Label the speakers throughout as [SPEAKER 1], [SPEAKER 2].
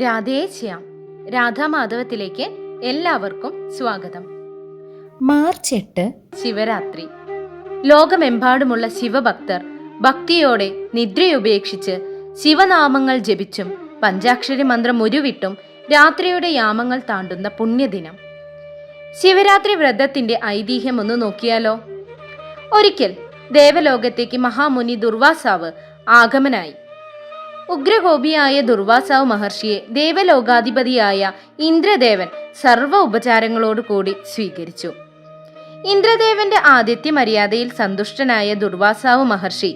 [SPEAKER 1] രാധേശ്യാം രാധാമാധവത്തിലേക്ക് എല്ലാവർക്കും സ്വാഗതം.
[SPEAKER 2] മാർച്ച് എട്ട്
[SPEAKER 1] ശിവരാത്രി. ലോകമെമ്പാടുമുള്ള ശിവഭക്തർ ഭക്തിയോടെ നിദ്രയുപേക്ഷിച്ച് ശിവനാമങ്ങൾ ജപിച്ചും പഞ്ചാക്ഷരി മന്ത്രം ഉരുവിട്ടും രാത്രിയുടെ യാമങ്ങൾ താണ്ടുന്ന പുണ്യദിനം. ശിവരാത്രി വ്രതത്തിന്റെ ഐതിഹ്യം ഒന്ന് നോക്കിയാലോ? ഒരിക്കൽ ദേവലോകത്തേക്ക് മഹാമുനി ദുർവാസാവ് ആഗമനായി. ഉഗ്രകോപിയായ ദുർവാസാവ് മഹർഷിയെ ദേവലോകാധിപതിയായ ഇന്ദ്രദേവൻ സർവ ഉപചാരങ്ങളോടു കൂടി സ്വീകരിച്ചു. ഇന്ദ്രദേവന്റെ ആദിത്യ മര്യാദയിൽ സന്തുഷ്ടനായ ദുർവാസാവ് മഹർഷി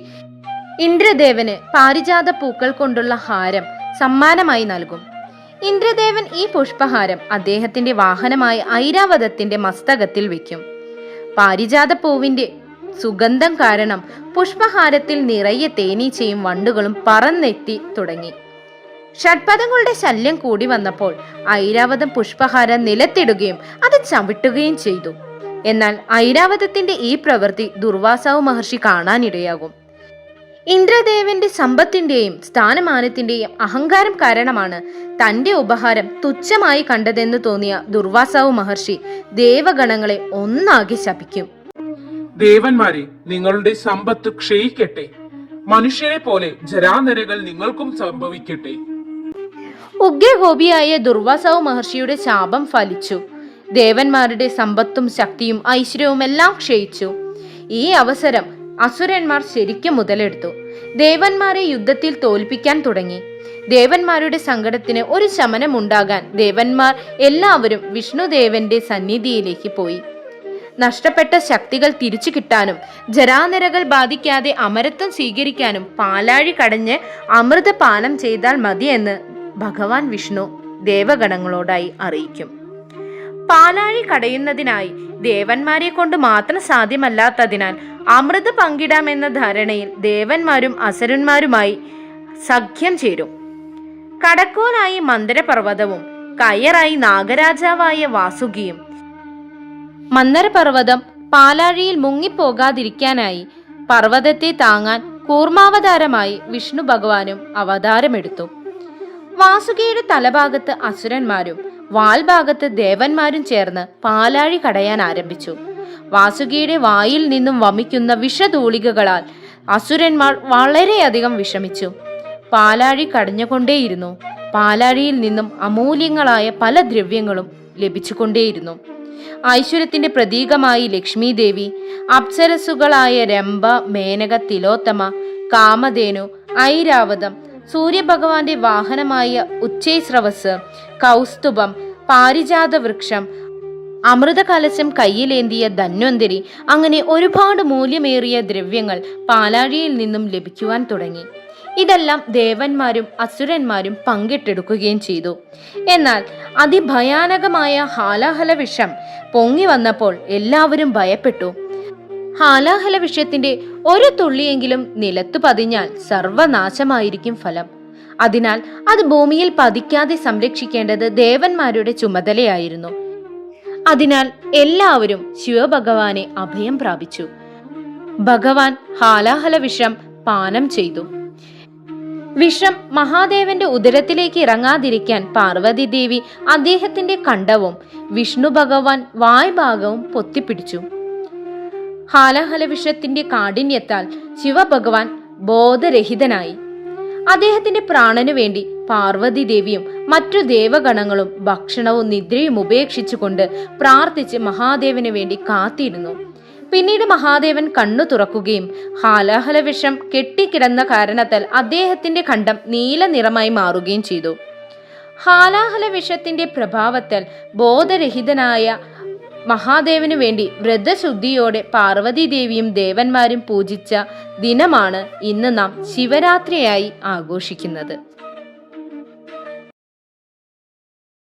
[SPEAKER 1] ഇന്ദ്രദേവന് പാരിജാത പൂക്കൾ കൊണ്ടുള്ള ഹാരം സമ്മാനമായി നൽകും. ഇന്ദ്രദേവൻ ഈ പുഷ്പഹാരം അദ്ദേഹത്തിന്റെ വാഹനമായ ഐരാവതത്തിന്റെ മസ്തകത്തിൽ വെക്കും പാരിജാത പൂവിന്റെ സുഗന്ധം കാരണം പുഷ്പഹാരത്തിൽ നിറയെ തേനീച്ചയും വണ്ടുകളും പറന്നെത്തി തുടങ്ങി. ഷഡ്പദങ്ങളുടെ ശല്യം കൂടി വന്നപ്പോൾ ഐരാവതം പുഷ്പഹാരം നിലത്തിടുകയും അത് ചവിട്ടുകയും ചെയ്തു. എന്നാൽ ഐരാവതത്തിന്റെ ഈ പ്രവൃത്തി ദുർവാസാവ് മഹർഷി കാണാനിടയാകും. ഇന്ദ്രദേവന്റെ സമ്പത്തിന്റെയും സ്ഥാനമാനത്തിന്റെയും അഹങ്കാരം കാരണമാണ് തന്റെ ഉപഹാരം തുച്ഛമായി കണ്ടതെന്ന് തോന്നിയ ദുർവാസാവ് മഹർഷി ദേവഗണങ്ങളെ ഒന്നാകെ ശപിക്കും.
[SPEAKER 3] ദേവന്മാരെ നിങ്ങളുടെ സമ്പത്ത് ക്ഷയിക്കട്ടെ. മനുഷ്യരെ പോലെ ജരാനരകൾ നിങ്ങൾക്കും സംഭവിക്കട്ടെ.
[SPEAKER 1] ഉഗ്രഹോബിയായ ദുർവാസാവ് മഹർഷിയുടെ ശാപം ഫലിച്ചു. ദേവന്മാരുടെ സമ്പത്തും ശക്തിയും ഐശ്വര്യവും എല്ലാം ക്ഷയിച്ചു. ഈ അവസരം അസുരന്മാർ ശരിക്കും മുതലെടുത്തു. ദേവന്മാരെ യുദ്ധത്തിൽ തോൽപ്പിക്കാൻ തുടങ്ങി. ദേവന്മാരുടെ സങ്കടത്തിന് ഒരു ശമനമുണ്ടാകാൻ ദേവന്മാർ എല്ലാവരും വിഷ്ണുദേവന്റെ സന്നിധിയിലേക്ക് പോയി. നഷ്ടപ്പെട്ട ശക്തികൾ തിരിച്ചു കിട്ടാനും ജരാനിരകൾ ബാധിക്കാതെ അമരത്വം സ്വീകരിക്കാനും പാലാഴി കടഞ്ഞ് അമൃതപാനം ചെയ്താൽ മതിയെന്ന് ഭഗവാൻ വിഷ്ണു ദേവഗണങ്ങളോടായി അറിയിക്കും. പാലാഴി കടയുന്നതിനായി ദേവന്മാരെ കൊണ്ട് മാത്രം സാധ്യമല്ലാത്തതിനാൽ അമൃത് പങ്കിടാമെന്ന ധാരണയിൽ ദേവന്മാരും അസുരന്മാരുമായി സഖ്യം ചേരും. കടക്കോലായി മന്ദരപർവതവും കയറായി നാഗരാജാവായ വാസുകിയും മന്ദരപർവതം പാലാഴിയിൽ മുങ്ങിപ്പോകാതിരിക്കാനായി പർവതത്തെ താങ്ങാൻ കൂർമാവതാരമായി വിഷ്ണു ഭഗവാനും അവതാരമെടുത്തു. വാസുകിയുടെ തലഭാഗത്ത് അസുരന്മാരും വാൽഭാഗത്ത് ദേവന്മാരും ചേർന്ന് പാലാഴി കടയാൻ ആരംഭിച്ചു. വാസുകിയുടെ വായിൽ നിന്നും വമിക്കുന്ന വിഷതൂളികകളാൽ അസുരന്മാർ വളരെയധികം വിഷമിച്ചു. പാലാഴി കടഞ്ഞുകൊണ്ടേയിരുന്നു. പാലാഴിയിൽ നിന്നും അമൂല്യങ്ങളായ പല ദ്രവ്യങ്ങളും ലഭിച്ചുകൊണ്ടേയിരുന്നു. ഐശ്വര്യത്തിന്റെ പ്രതീകമായി ലക്ഷ്മി ദേവി അപ്സരസുകളായ രംഭ മേനക തിലോത്തമ കാമധേനു ഐരാവതം സൂര്യഭഗവാന്റെ വാഹനമായ ഉച്ചൈസ്രവസ് കൗസ്തുഭം പാരിജാത വൃക്ഷം അമൃതകലശം കയ്യിലേന്തിയ ധന്വന്തരി അങ്ങനെ ഒരുപാട് മൂല്യമേറിയ ദ്രവ്യങ്ങൾ പാലാഴിയിൽ നിന്നും ലഭിക്കുവാൻ തുടങ്ങി. ഇതെല്ലാം ദേവന്മാരും അസുരന്മാരും പങ്കിട്ടെടുക്കുകയും ചെയ്തു. എന്നാൽ അതിഭയാനകമായ ഹാലാഹല വിഷം പൊങ്ങി വന്നപ്പോൾ എല്ലാവരും ഭയപ്പെട്ടു. ഹാലാഹല വിഷയത്തിന്റെ ഒരു തുള്ളിയെങ്കിലും നിലത്തു പതിഞ്ഞാൽ സർവനാശമായിരിക്കും ഫലം. അതിനാൽ അത് ഭൂമിയിൽ പതിക്കാതെ സംരക്ഷിക്കേണ്ടത് ദേവന്മാരുടെ ചുമതലയായിരുന്നു. അതിനാൽ എല്ലാവരും ശിവഭഗവാനെ അഭയം പ്രാപിച്ചു. ഭഗവാൻ ഹാലാഹല വിഷം പാനം ചെയ്തു. വിഷം മഹാദേവന്റെ ഉദരത്തിലേക്ക് ഇറങ്ങാതിരിക്കാൻ പാർവതി ദേവി അദ്ദേഹത്തിന്റെ കണ്ടവും വിഷ്ണു ഭഗവാൻ വായ്ഭാഗവും പൊത്തിപ്പിടിച്ചു. ഹാലഹല വിഷത്തിന്റെ കാഠിന്യത്താൽ ശിവഭഗവാൻ ബോധരഹിതനായി. അദ്ദേഹത്തിന്റെ പ്രാണനു വേണ്ടി പാർവതി ദേവിയും മറ്റു ദേവഗണങ്ങളും ഭക്ഷണവും നിദ്രയും ഉപേക്ഷിച്ചുകൊണ്ട് പ്രാർത്ഥിച്ച് മഹാദേവന് വേണ്ടി കാത്തിരുന്നു. പിന്നീട് മഹാദേവൻ കണ്ണു തുറക്കുകയും ഹാലാഹല വിഷം കെട്ടിക്കിടന്ന കാരണത്താൽ അദ്ദേഹത്തിന്റെ ഖണ്ഡം നീല നിറമായി മാറുകയും ചെയ്തു. ഹാലാഹല വിഷത്തിന്റെ പ്രഭാവത്താൽ ബോധരഹിതനായ മഹാദേവന് വേണ്ടി വ്രതശുദ്ധിയോടെ പാർവതി ദേവിയും ദേവന്മാരും പൂജിച്ച ദിനമാണ് ഇന്ന് നാം ശിവരാത്രിയായി ആഘോഷിക്കുന്നത്.